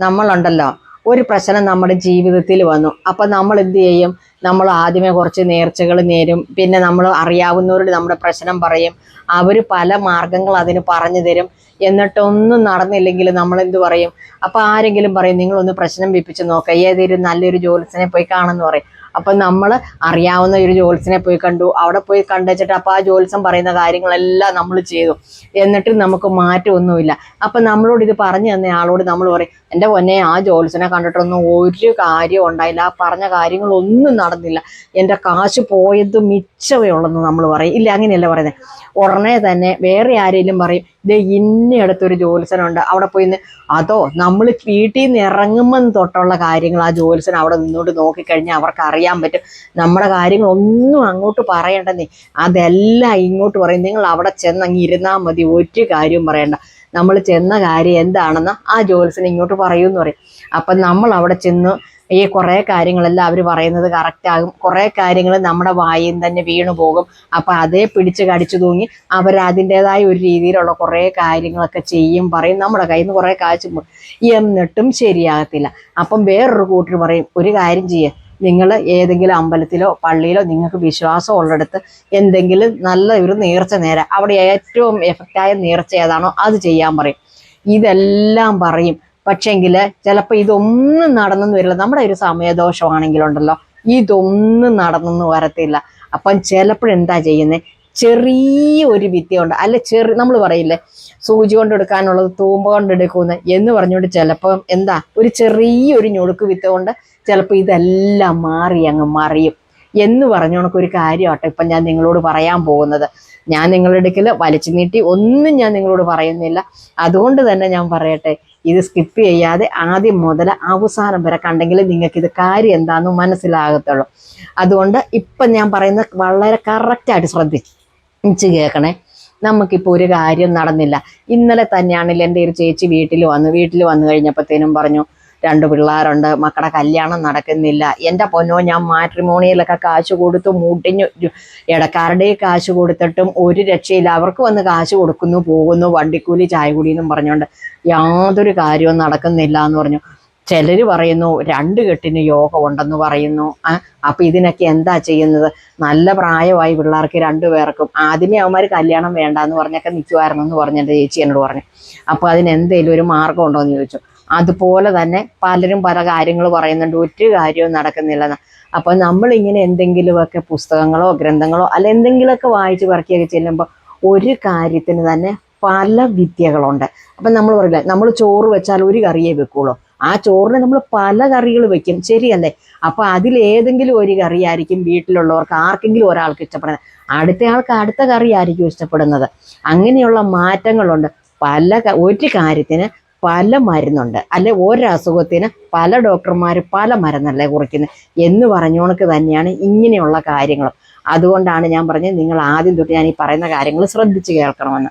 നമ്മളുണ്ടല്ലോ. ഒരു പ്രശ്നം നമ്മുടെ ജീവിതത്തിൽ വന്നു. അപ്പം നമ്മൾ എന്ത് ചെയ്യും? നമ്മൾ ആദ്യമേ കുറച്ച് നേർച്ചകൾ നേരും. പിന്നെ നമ്മൾ അറിയാവുന്നവരോട് നമ്മുടെ പ്രശ്നം പറയും. അവർ പല മാർഗങ്ങൾ അതിന് പറഞ്ഞു തരും. എന്നിട്ടൊന്നും നടന്നില്ലെങ്കിൽ നമ്മൾ എന്ത് പറയും? അപ്പം ആരെങ്കിലും പറയും നിങ്ങളൊന്ന് പ്രശ്നം വിപ്പിച്ച് നോക്കുക ഏതെങ്കിലും നല്ലൊരു ജോലിസിനെ പോയി കാണുമെന്ന് പറയും. അപ്പം നമ്മൾ അറിയാവുന്ന ഒരു ജോത്സ്യനെ പോയി കണ്ടു. അവിടെ പോയി കണ്ടുവച്ചിട്ട് അപ്പോൾ ആ ജോത്സ്യം പറയുന്ന കാര്യങ്ങളെല്ലാം നമ്മൾ ചെയ്തു. എന്നിട്ട് നമുക്ക് മാറ്റമൊന്നുമില്ല. അപ്പം നമ്മളോട് ഇത് പറഞ്ഞു തന്ന ആളോട് നമ്മൾ പറയും എന്റെ പൊന്നെ ആ ജോത്സ്യനെ കണ്ടിട്ടൊന്നും ഒരു കാര്യം ഉണ്ടായില്ല. ആ പറഞ്ഞ കാര്യങ്ങളൊന്നും നടന്നില്ല. എന്റെ കാശ് പോയത് മിച്ചമേ ഉള്ളെന്ന് നമ്മൾ പറയും. ഇല്ല അങ്ങനെയല്ല പറയുന്നത്. ഉടനെ തന്നെ വേറെ ആരെങ്കിലും പറയും ഇത് ഇന്നയിടത്തൊരു ജോത്സ്യനുണ്ട്. അവിടെ പോയി അതോ നമ്മൾ വീട്ടിൽ നിന്ന് ഇറങ്ങുമ്പോൾ തൊട്ടുള്ള കാര്യങ്ങൾ ആ ജോത്സ്യൻ അവിടെ നിന്നോട്ട് നോക്കിക്കഴിഞ്ഞാൽ അവർക്ക് അറിയാൻ പറ്റും. നമ്മുടെ കാര്യങ്ങളൊന്നും അങ്ങോട്ട് പറയണ്ടെന്നേ. അതെല്ലാം ഇങ്ങോട്ട് പറയും. നിങ്ങൾ അവിടെ ചെന്ന് അങ്ങ് ഇരുന്നാൽ മതി. ഒരു കാര്യവും പറയണ്ട. നമ്മൾ ചെന്ന കാര്യം എന്താണെന്ന് ആ ജോലിസിന് ഇങ്ങോട്ട് പറയൂ എന്ന് പറയും. അപ്പം നമ്മൾ അവിടെ ചെന്ന് ഈ കുറേ കാര്യങ്ങളെല്ലാം അവർ പറയുന്നത് കറക്റ്റാകും കുറേ കാര്യങ്ങൾ നമ്മുടെ വായിൽ തന്നെ വീണു പോകും. അപ്പം അതേ പിടിച്ച് കടിച്ചു തൂങ്ങി അവർ അതിന്റെതായ ഒരു രീതിയിലുള്ള കുറേ കാര്യങ്ങളൊക്കെ ചെയ്യും പറയും. നമ്മുടെ കയ്യിൽ നിന്ന് കുറേ പോകും എന്നിട്ടും ശരിയാകത്തില്ല. അപ്പം വേറൊരു കൂട്ടർ പറയും ഒരു കാര്യം ചെയ്യുക നിങ്ങൾ ഏതെങ്കിലും അമ്പലത്തിലോ പള്ളിയിലോ നിങ്ങൾക്ക് വിശ്വാസം ഉള്ളിടത്ത് എന്തെങ്കിലും നല്ല ഒരു നേർച്ച നേരം അവിടെ ഏറ്റവും എഫക്റ്റായ നേർച്ച ഏതാണോ അത് ചെയ്യാൻ പറയും. ഇതെല്ലാം പറയും. പക്ഷെങ്കിൽ ചിലപ്പോൾ ഇതൊന്നും നടന്നെന്ന് വരില്ല. നമ്മുടെ ഒരു സമയദോഷമാണെങ്കിലുണ്ടല്ലോ. ഇതൊന്നും നടന്നെന്ന് വരത്തില്ല. അപ്പം ചിലപ്പോഴെന്താ ചെയ്യുന്നത് ചെറിയ ഒരു വിദ്യ ഉണ്ട് അല്ല ചെറു നമ്മൾ പറയില്ലേ? സൂചി കൊണ്ടെടുക്കാനുള്ളത് തൂമ്പ കൊണ്ടെടുക്കുന്നത് എന്ന് പറഞ്ഞുകൊണ്ട് ചിലപ്പം എന്താ? ഒരു ചെറിയൊരു ഞൊടുക്ക് വിത്ത കൊണ്ട് ചിലപ്പോൾ ഇതെല്ലാം മാറി അങ്ങ് മറിയും. എന്ന് പറഞ്ഞ കണക്കൊരു കാര്യമാട്ടെ ഇപ്പം ഞാൻ നിങ്ങളോട് പറയാൻ പോകുന്നത്. ഞാൻ നിങ്ങളുടെ അടുക്കൽ വലിച്ചു നീട്ടി ഒന്നും ഞാൻ നിങ്ങളോട് പറയുന്നില്ല. അതുകൊണ്ട് തന്നെ ഞാൻ പറയട്ടെ ഇത് സ്കിപ്പ് ചെയ്യാതെ ആദ്യം മുതൽ അവസാനം വരെ കണ്ടെങ്കിൽ നിങ്ങൾക്ക് ഇത് കാര്യം എന്താണെന്ന് മനസ്സിലാകത്തുള്ളൂ. അതുകൊണ്ട് ഇപ്പം ഞാൻ പറയുന്ന വളരെ കറക്റ്റായിട്ട് ശ്രദ്ധിച്ച് കേൾക്കണേ. നമുക്കിപ്പോൾ ഒരു കാര്യം നടന്നില്ല. ഇന്നലെ തന്നെയാണെങ്കിൽ എന്റെ ഒരു ചേച്ചി വീട്ടിൽ വന്നു. വീട്ടിൽ വന്നു കഴിഞ്ഞപ്പോഴത്തേനും പറഞ്ഞു രണ്ട് പിള്ളേരുണ്ട് മക്കളുടെ കല്യാണം നടക്കുന്നില്ല. എന്റെ പൊന്നോ ഞാൻ മാട്രിമോണിയിലൊക്കെ കാശ് കൊടുത്തു മുടിഞ്ഞു ഇടക്കാരുടെ കാശ് കൊടുത്തിട്ടും ഒരു രക്ഷയില്ല. അവർക്ക് വന്ന് കാശ് കൊടുക്കുന്നു പോകുന്നു വണ്ടിക്കൂലി ചായ എന്നും പറഞ്ഞുകൊണ്ട് യാതൊരു കാര്യവും നടക്കുന്നില്ല എന്ന് പറഞ്ഞു. ചിലർ പറയുന്നു രണ്ട് കെട്ടിന് യോഗമുണ്ടെന്ന് പറയുന്നു. അപ്പം ഇതിനൊക്കെ എന്താ ചെയ്യുന്നത്? നല്ല പ്രായമായി പിള്ളേർക്ക് രണ്ടു പേർക്കും. ആദ്യമേ അവന്മാർ കല്യാണം വേണ്ട എന്ന് പറഞ്ഞൊക്കെ നിൽക്കുമായിരുന്നു എന്ന് പറഞ്ഞ് എന്റെ ചേച്ചി എന്നോട് പറഞ്ഞു. അപ്പോൾ അതിന് എന്തെങ്കിലും ഒരു മാർഗം ഉണ്ടോ എന്ന് ചോദിച്ചു. അതുപോലെ തന്നെ പലരും പല കാര്യങ്ങൾ പറയുന്നുണ്ട് ഒരു കാര്യവും നടക്കുന്നില്ലെന്ന്. അപ്പം നമ്മളിങ്ങനെ എന്തെങ്കിലുമൊക്കെ പുസ്തകങ്ങളോ ഗ്രന്ഥങ്ങളോ അല്ല എന്തെങ്കിലുമൊക്കെ വായിച്ച് പറക്കിയൊക്കെ ചെല്ലുമ്പോൾ ഒരു കാര്യത്തിന് തന്നെ പല വിദ്യകളുണ്ട്. അപ്പം നമ്മൾ പറയില്ല നമ്മൾ ചോറ് വെച്ചാൽ ഒരു കറിയേ വെക്കുള്ളൂ. ആ ചോറിന് നമ്മൾ പല കറികൾ വെക്കും ശരിയല്ലേ? അപ്പോൾ അതിലേതെങ്കിലും ഒരു കറി ആയിരിക്കും വീട്ടിലുള്ളവർക്ക് ആർക്കെങ്കിലും ഒരാൾക്ക് ഇഷ്ടപ്പെടുന്നത്. അടുത്ത ആൾക്ക് അടുത്ത കറി ആയിരിക്കും ഇഷ്ടപ്പെടുന്നത്. അങ്ങനെയുള്ള മാറ്റങ്ങളുണ്ട്. പല ഒരു കാര്യത്തിന് പല മരുന്നുണ്ട്. അല്ലെ ഒരസുഖത്തിന് പല ഡോക്ടർമാർ പല മരുന്നല്ലേ കുറിക്കുന്നത് എന്ന് പറഞ്ഞോണക്ക് തന്നെയാണ് ഇങ്ങനെയുള്ള കാര്യങ്ങളും. അതുകൊണ്ടാണ് ഞാൻ പറഞ്ഞത് നിങ്ങൾ ആദ്യം തൊട്ട് ഞാൻ ഈ പറയുന്ന കാര്യങ്ങൾ ശ്രദ്ധിച്ച് കേൾക്കണമെന്ന്.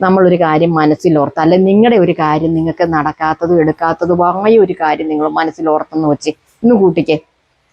നമ്മളൊരു കാര്യം മനസ്സിലോർത്ത് അല്ലെ നിങ്ങളുടെ ഒരു കാര്യം നിങ്ങൾക്ക് നടക്കാത്തതും എടുക്കാത്തതുമായ ഒരു കാര്യം നിങ്ങൾ മനസ്സിലോർത്തെന്ന് വെച്ച് ഇന്ന് കൂട്ടിക്കേ.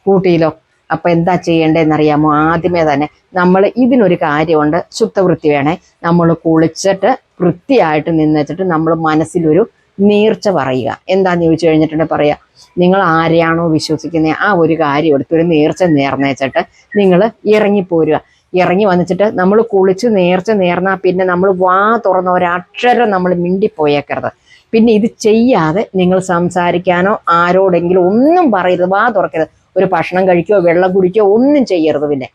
കൂട്ടിയിലോ? അപ്പൊ എന്താ ചെയ്യേണ്ടതെന്നറിയാമോ? ആദ്യമേ തന്നെ നമ്മൾ ഇതിനൊരു കാര്യമുണ്ട് ശുദ്ധവൃത്തി വേണേ. നമ്മൾ കുളിച്ചിട്ട് വൃത്തിയായിട്ട് നിന്നിട്ട് നമ്മൾ മനസ്സിലൊരു നീർച്ച പറയുക. എന്താന്ന് ചോദിച്ചു കഴിഞ്ഞിട്ടുണ്ടെങ്കിൽ പറയുക നിങ്ങൾ ആരെയാണോ വിശ്വസിക്കുന്നത് ആ ഒരു കാര്യം എടുത്ത് ഒരു നേർച്ച നേർന്നേച്ചിട്ട് നിങ്ങൾ ഇറങ്ങിപ്പോരുക ഇറങ്ങി വന്നിട്ട് നമ്മൾ കുളിച്ച് നേർച്ച നേർന്നാൽ പിന്നെ നമ്മൾ വാ തുറന്ന ഒരക്ഷരം നമ്മൾ മിണ്ടിപ്പോയേക്കരുത്. പിന്നെ ഇത് ചെയ്യാതെ നിങ്ങൾ സംസാരിക്കാനോ ആരോടെങ്കിലും ഒന്നും പറയരുത്. വാ തുറക്കരുത്. ഒരു ഭക്ഷണം കഴിക്കുകയോ വെള്ളം കുടിക്കുകയോ ഒന്നും ചെയ്യരുത് പിന്നെ.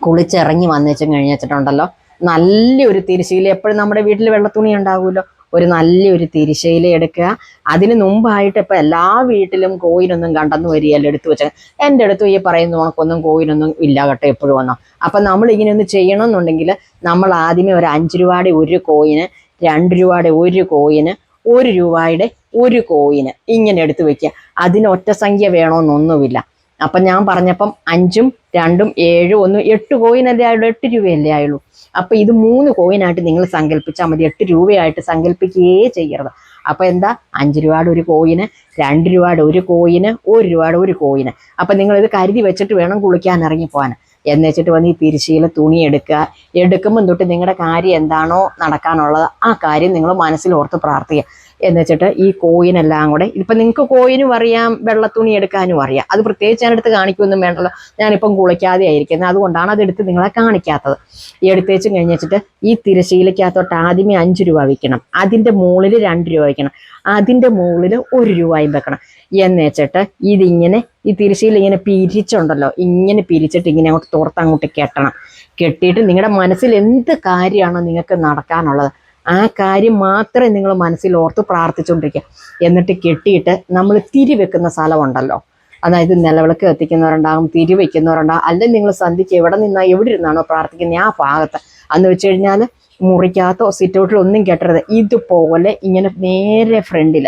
കുളിച്ചിറങ്ങി വന്നേച്ചും കഴിഞ്ഞിട്ടുണ്ടല്ലോ നല്ലൊരു തിരിശീല. എപ്പോഴും നമ്മുടെ വീട്ടിൽ വെള്ളത്തുണി ഉണ്ടാകുമല്ലോ ഒരു നല്ലൊരു തിരിശയില എടുക്കുക. അതിന് മുമ്പായിട്ട് ഇപ്പം എല്ലാ വീട്ടിലും കോയിനൊന്നും കണ്ടെന്ന് വരികയല്ല എടുത്തു വെച്ചാൽ എന്റെ അടുത്ത് ഈ പറയുന്ന ഉണക്കൊന്നും കോയിനൊന്നും ഇല്ല കേട്ടോ എപ്പോഴും വന്നോ. അപ്പം നമ്മൾ ഇങ്ങനെ ഒന്ന് ചെയ്യണമെന്നുണ്ടെങ്കിൽ നമ്മൾ ആദ്യമേ ഒരു അഞ്ച് രൂപയുടെ ഒരു കോയിന് രണ്ട് രൂപയുടെ ഒരു കോയിന് ഒരു രൂപയുടെ ഒരു കോയിന് ഇങ്ങനെ എടുത്തു വെക്കുക. അതിന് ഒറ്റ സംഖ്യ വേണമെന്നൊന്നുമില്ല അപ്പം ഞാൻ പറഞ്ഞപ്പം അഞ്ചും രണ്ടും ഏഴും ഒന്നും എട്ട് കോയിനല്ലേ ആയുള്ളൂ? എട്ട് രൂപയല്ലേ ആയുള്ളൂ. അപ്പം ഇത് മൂന്ന് കോയിനായിട്ട് നിങ്ങൾ സങ്കല്പിച്ചാൽ മതി. എട്ട് രൂപയായിട്ട് സങ്കല്പിക്കുകയേ ചെയ്യരുത്. അപ്പം എന്താ? അഞ്ച് രൂപയുടെ ഒരു കോയിന് രണ്ട് രൂപയുടെ ഒരു കോയിന് ഒരു രൂപയുടെ ഒരു കോയിന്. അപ്പം നിങ്ങൾ ഇത് കരുതി വെച്ചിട്ട് വേണം കുളിക്കാൻ ഇറങ്ങിപ്പോകാൻ എന്ന് വെച്ചിട്ട് വന്ന് ഈ തിരിശീല തുണി എടുക്കുക. എടുക്കുമ്പം തൊട്ട് നിങ്ങളുടെ കാര്യം എന്താണോ നടക്കാനുള്ളത് ആ കാര്യം നിങ്ങൾ മനസ്സിലോർത്ത് പ്രാർത്ഥിക്കുക. എന്ന് വെച്ചിട്ട് ഈ കോയിനെല്ലാം കൂടെ. ഇപ്പം നിങ്ങൾക്ക് കോയിനും അറിയാം വെള്ളത്തുണി എടുക്കാനും അറിയാം. അത് പ്രത്യേകിച്ച് ഞാൻ എടുത്ത് കാണിക്കുമൊന്നും വേണ്ടല്ലോ. ഞാനിപ്പം കുളിക്കാതെ ആയിരിക്കുന്നത്. അതുകൊണ്ടാണ് അതെടുത്ത് നിങ്ങളെ കാണിക്കാത്തത്. ഈ എടുത്തേച്ചും കഴിഞ്ഞ് വെച്ചിട്ട് ഈ തിരശ്ശീലയ്ക്കകത്തോട്ട് ആദ്യമേ അഞ്ച് രൂപ വയ്ക്കണം അതിന്റെ മുകളിൽ രണ്ട് രൂപ വയ്ക്കണം അതിന്റെ മുകളിൽ ഒരു രൂപയും വെക്കണം. എന്ന് വെച്ചിട്ട് ഇതിങ്ങനെ ഈ തിരശ്ശീല ഇങ്ങനെ പിരിച്ചുണ്ടല്ലോ. ഇങ്ങനെ പിരിച്ചിട്ട് ഇങ്ങനെ അങ്ങോട്ട് തോർത്ത് അങ്ങോട്ട് കെട്ടണം. കെട്ടിയിട്ട് നിങ്ങളുടെ മനസ്സിൽ എന്ത് കാര്യമാണോ നിങ്ങൾക്ക് നടക്കാനുള്ളത് ആ കാര്യം മാത്രമേ നിങ്ങൾ മനസ്സിൽ ഓർത്ത് പ്രാർത്ഥിച്ചുകൊണ്ടിരിക്കുക എന്നിട്ട് കെട്ടിയിട്ട് നമ്മൾ തിരി വെക്കുന്ന സ്ഥലമുണ്ടല്ലോ. അതായത് നിലവിളക്ക് കത്തിക്കുന്നവരുണ്ടാകും തിരി വയ്ക്കുന്നവരുണ്ടാകും അല്ലെങ്കിൽ നിങ്ങൾ സന്ധിക്ക് എവിടെ നിന്നാ എവിടെ ഇരുന്നാണോ പ്രാർത്ഥിക്കുന്നത് ആ ഭാഗത്ത്. അന്ന് വെച്ച് കഴിഞ്ഞാൽ മുറിക്കകത്തോ സിറ്റൗട്ടിലോ ഒന്നും കെട്ടരുത്. ഇതുപോലെ ഇങ്ങനെ നേരെ ഫ്രണ്ടിൽ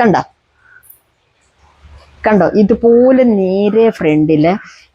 കണ്ട? കണ്ടോ? ഇതുപോലെ നേരെ ഫ്രണ്ടിൽ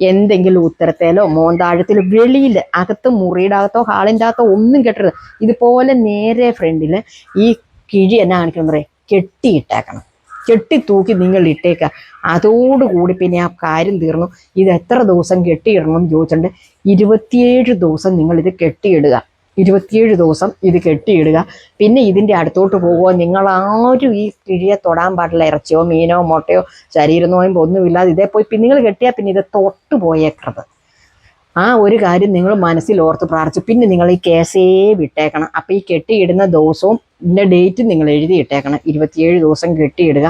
എന്തെങ്കിലും ഉത്തരത്തേലോ മോന്താഴത്തിലോ വെളിയിൽ അകത്ത് മുറിയുടെ അകത്തോ ഹാളിന്റെ അകത്തോ ഒന്നും കെട്ടരുത്. ഇതുപോലെ നേരെ ഫ്രണ്ടിൽ ഈ കിഴി എന്നാ കാണിക്കണം പറയാം? കെട്ടിയിട്ടേക്കണം. കെട്ടി തൂക്കി നിങ്ങൾ ഇട്ടേക്കുക അതോടുകൂടി പിന്നെ ആ കാര്യം തീർന്നു. ഇത് എത്ര ദിവസം കെട്ടിയിടണം എന്ന് ചോദിച്ചിട്ടുണ്ട്. ഇരുപത്തിയേഴ് ദിവസം നിങ്ങൾ ഇത് കെട്ടിയിടുക. ഇരുപത്തിയേഴ് ദിവസം ഇത് കെട്ടിയിടുക. പിന്നെ ഇതിന്റെ അടുത്തോട്ട് പോകുമോ നിങ്ങളാരും ഈ കിഴിയെ തൊടാൻ പാടില്ല. ഇറച്ചിയോ മീനോ മുട്ടയോ ശരീരം നോയുമ്പോൾ ഒന്നുമില്ലാതെ ഇതേ പോയി. പിന്നെ നിങ്ങൾ കെട്ടിയാൽ പിന്നെ ഇത് തൊട്ട് പോയേക്കരുത് ആ ഒരു കാര്യം നിങ്ങൾ മനസ്സിൽ ഓർത്ത് പ്രാർത്ഥിച്ചു. പിന്നെ നിങ്ങൾ ഈ കേസേ വിട്ടേക്കണം. അപ്പം ഈ കെട്ടിയിടുന്ന ദിവസവും ഇതിന്റെ ഡേറ്റ് നിങ്ങൾ എഴുതിയിട്ടേക്കണം ഇരുപത്തിയേഴ് ദിവസം കെട്ടിയിടുക.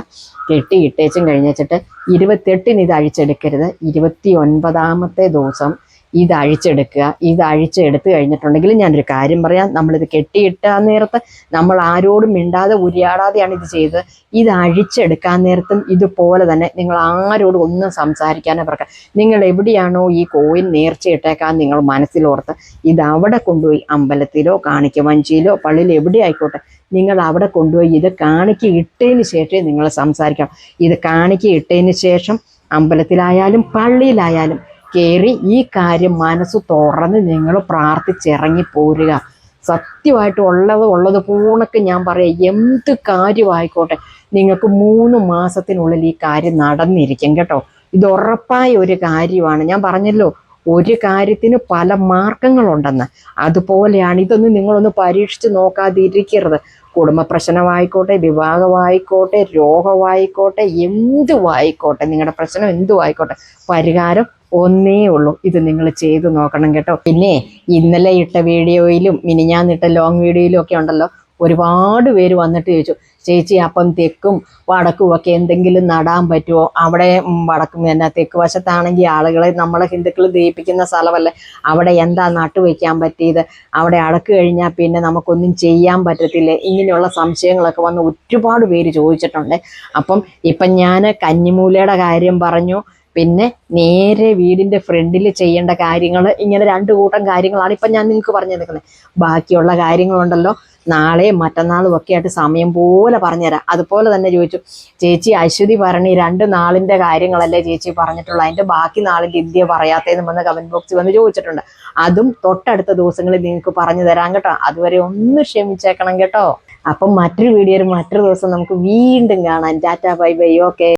കെട്ടിയിട്ടേച്ചും കഴിഞ്ഞിട്ട് ഇരുപത്തെട്ടിന് ഇത് അഴിച്ചെടുക്കരുത്. ഇരുപത്തി ഒൻപതാമത്തെ ദിവസം ഇത് അഴിച്ചെടുക്കുക ഇത് അഴിച്ചെടുത്ത് കഴിഞ്ഞിട്ടുണ്ടെങ്കിൽ ഞാനൊരു കാര്യം പറയാം. നമ്മളിത് കെട്ടിയിട്ട നേരത്ത് നമ്മൾ ആരോടും മിണ്ടാതെ ഉരിയാടാതെയാണ് ഇത് ചെയ്തത്. ഇത് അഴിച്ചെടുക്കാൻ നേരത്തും ഇതുപോലെ തന്നെ നിങ്ങൾ ആരോടും ഒന്നും സംസാരിക്കാനോ പറക്കാം നിങ്ങൾ എവിടെയാണോ ഈ കോയിൻ നേർച്ചയിട്ടേക്കാൻ നിങ്ങൾ മനസ്സിലോർത്ത് ഇത് അവിടെ കൊണ്ടുപോയി അമ്പലത്തിലോ കാണിക്കവഞ്ചിയിലോ പള്ളിയിൽ എവിടെ ആയിക്കോട്ടെ നിങ്ങൾ അവിടെ കൊണ്ടുപോയി ഇത് കാണിക്ക ഇട്ടതിന് ശേഷമേ നിങ്ങൾ സംസാരിക്കണം. ഇത് കാണിക്ക ഇട്ടതിന് ശേഷം അമ്പലത്തിലായാലും പള്ളിയിലായാലും കയറി ഈ കാര്യം മനസ്സ് തുറന്ന് നിങ്ങൾ പ്രാർത്ഥിച്ചിറങ്ങി പോരുക. സത്യമായിട്ട് ഉള്ളത് ഉള്ളത് പൂണക്ക് ഞാൻ പറയാം. എന്ത് കാര്യമായിക്കോട്ടെ നിങ്ങൾക്ക് മൂന്ന് മാസത്തിനുള്ളിൽ ഈ കാര്യം നടന്നിരിക്കും കേട്ടോ. ഇത് ഉറപ്പായ ഒരു കാര്യമാണ്. ഞാൻ പറഞ്ഞല്ലോ ഒരു കാര്യത്തിന് പല മാർഗങ്ങളുണ്ടെന്ന്. അതുപോലെയാണ് ഇതൊന്നും നിങ്ങളൊന്ന് പരീക്ഷിച്ച് നോക്കാതിരിക്കരുത്. കുടുംബ പ്രശ്നമായിക്കോട്ടെ വിവാഹമായിക്കോട്ടെ രോഗമായിക്കോട്ടെ എന്തുമായിക്കോട്ടെ നിങ്ങളുടെ പ്രശ്നം എന്തുമായിക്കോട്ടെ പരിഹാരം ഒന്നേ ഉള്ളൂ ഇത് നിങ്ങൾ ചെയ്തു നോക്കണം കേട്ടോ. പിന്നെ ഇന്നലെ ഇട്ട വീഡിയോയിലും മിനിഞ്ഞാന്നിട്ട ലോങ് വീഡിയോയിലും ഒക്കെ ഉണ്ടല്ലോ. ഒരുപാട് പേര് വന്നിട്ട് ചോദിച്ചു ചേച്ചി അപ്പം തെക്കും വടക്കും ഒക്കെ എന്തെങ്കിലും നടാൻ പറ്റുമോ അവിടെ വടക്കും എന്നാ തെക്ക് വശത്താണെങ്കിൽ ആളുകളെ നമ്മളെ ഹിന്ദുക്കൾ ദയിപ്പിക്കുന്ന സ്ഥലമല്ലേ? അവിടെ എന്താ നട്ടു വയ്ക്കാൻ പറ്റിയത്? അവിടെ അടക്ക് കഴിഞ്ഞാൽ പിന്നെ നമുക്കൊന്നും ചെയ്യാൻ പറ്റത്തില്ലേ? ഇങ്ങനെയുള്ള സംശയങ്ങളൊക്കെ വന്ന് ഒരുപാട് പേര് ചോദിച്ചിട്ടുണ്ട്. അപ്പം ഇപ്പം ഞാൻ കന്നിമൂലയുടെ കാര്യം പറഞ്ഞു. പിന്നെ നേരെ വീടിന്റെ ഫ്രണ്ടിൽ ചെയ്യേണ്ട കാര്യങ്ങൾ ഇങ്ങനെ രണ്ട് കൂട്ടം കാര്യങ്ങളാണ് ഇപ്പം ഞാൻ നിങ്ങൾക്ക് പറഞ്ഞു തന്നിരിക്കുന്നത് ബാക്കിയുള്ള കാര്യങ്ങളുണ്ടല്ലോ. നാളെയും മറ്റന്നാളും ഒക്കെ ആയിട്ട് സമയം പോലെ പറഞ്ഞുതരാം. അതുപോലെ തന്നെ ചോദിച്ചു ചേച്ചി അശ്വതി പറഞ്ഞു രണ്ട് നാളിന്റെ കാര്യങ്ങളല്ലേ ചേച്ചി പറഞ്ഞിട്ടുള്ളൂ. അതിന്റെ ബാക്കി നാളിന്റെ ഇന്ത്യ പറയാത്തതെന്ന് വന്ന് കമന്റ് ബോക്സിൽ വന്ന് ചോദിച്ചിട്ടുണ്ട്. അതും തൊട്ടടുത്ത ദിവസങ്ങളിൽ നിങ്ങൾക്ക് പറഞ്ഞു തരാം കേട്ടോ. അതുവരെ ഒന്ന് ക്ഷമിച്ചേക്കണം കേട്ടോ. അപ്പം മറ്റൊരു വീഡിയോയിൽ മറ്റൊരു ദിവസം നമുക്ക് വീണ്ടും കാണാം. Tata bye bye okay